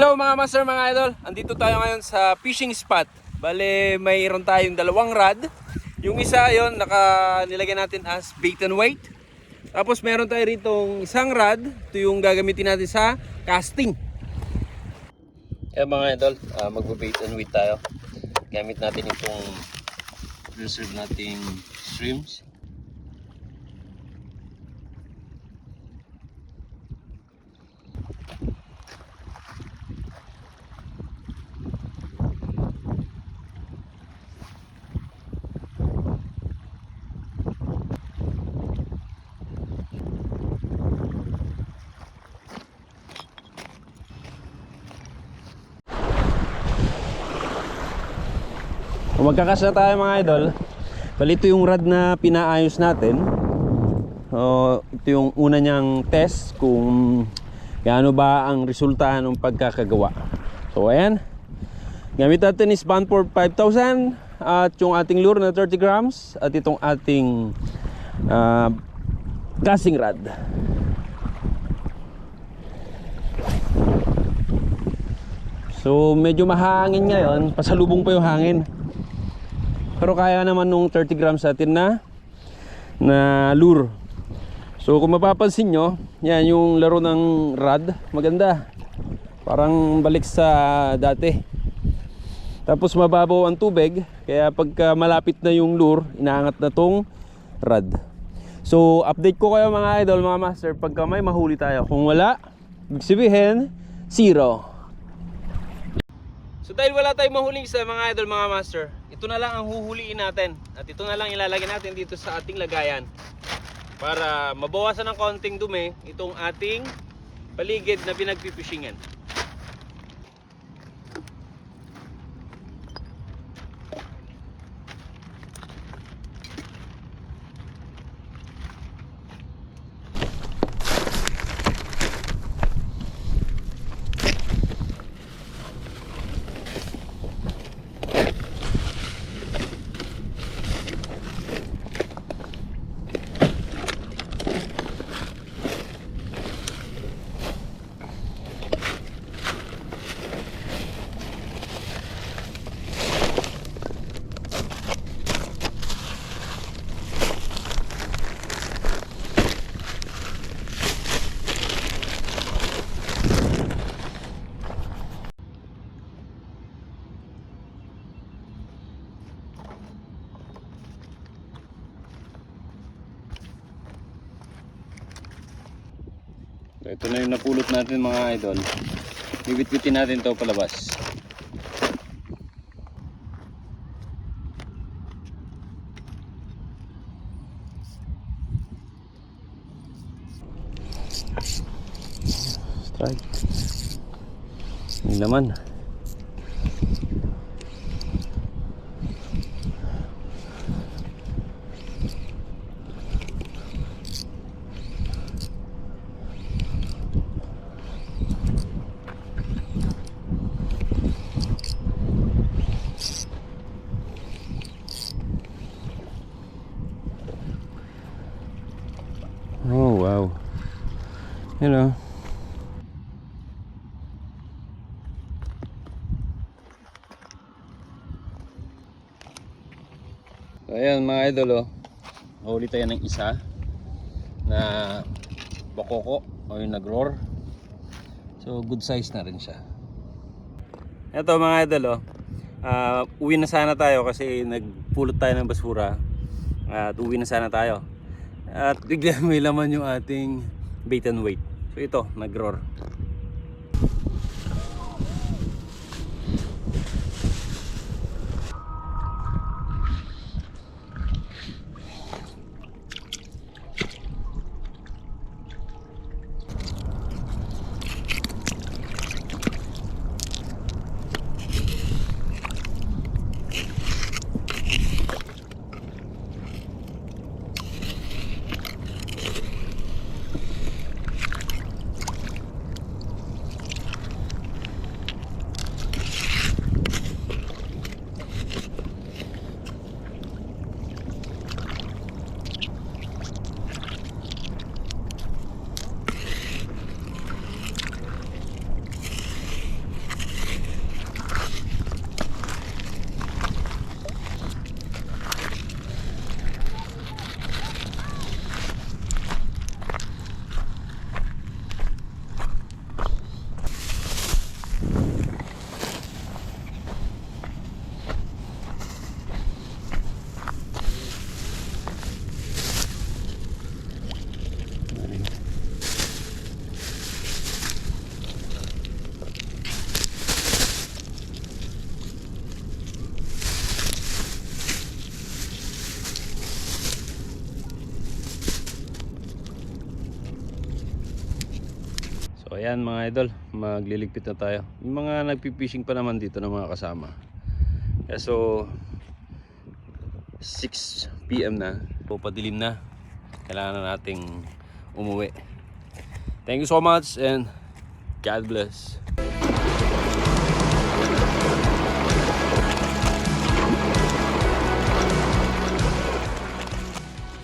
Hello mga master, mga idol. Andito tayo ngayon sa fishing spot. Bale, mayroon tayong dalawang rod. Yung isa yon naka nilagyan natin as bait and weight. Tapos meron tayo rito isang rod. Ito yung gagamitin natin sa casting. Kaya mga idol, uh, magbe-bait and weight tayo. Gamit natin itong reserve nating shrimps. Magkakas na tayo mga idol, ito yung rod na pinaayos natin. So, ito yung una niyang test kung gaano ba ang resulta ng pagkakagawa. So ayan, gamit natin is Banford 5000 at yung ating lure na 30 grams at itong ating uh, casting rod. So medyo mahangin ngayon, pasalubong pa yung hangin. Pero kaya naman nung 30 grams natin na na lure. So kung mapapansin nyo, yan yung laro ng rod, maganda. Parang balik sa dati. Tapos mababaw ang tubig, kaya pagka malapit na yung lure, inaangat na tong rod. So update ko kayo mga idol, mga master, pagka may mahuli tayo. Kung wala, ibig sabihin, zero. So dahil wala tayong mahuling sa mga idol, mga master, ito na lang ang huhuliin natin. At ito na lang ilalagay natin dito sa ating lagayan. Para mabawasan ng konting dumi itong ating paligid na pinagpipushingan. So, ito na yung napulot natin mga idol. Bibit-bitin natin to palabas. Strike. May laman. Oh, wow. Hello. So, ayan mga idol oh. Nahuli tayo ng isa na bakoko o yung nag-roar. So good size na rin siya. Ito mga idol oh. Ah, uwi na sana tayo kasi nagpulot tayo ng basura. At uwi na sana tayo. At bigla may laman yung ating bait and weight. So ito, nag-roar. Ayan mga idol, magliligpit na tayo. Yung mga nagpipishing pa naman dito ng mga kasama. Kaya so 6 PM na. So padilim na. Kailangan na nating umuwi. Thank you so much and God bless.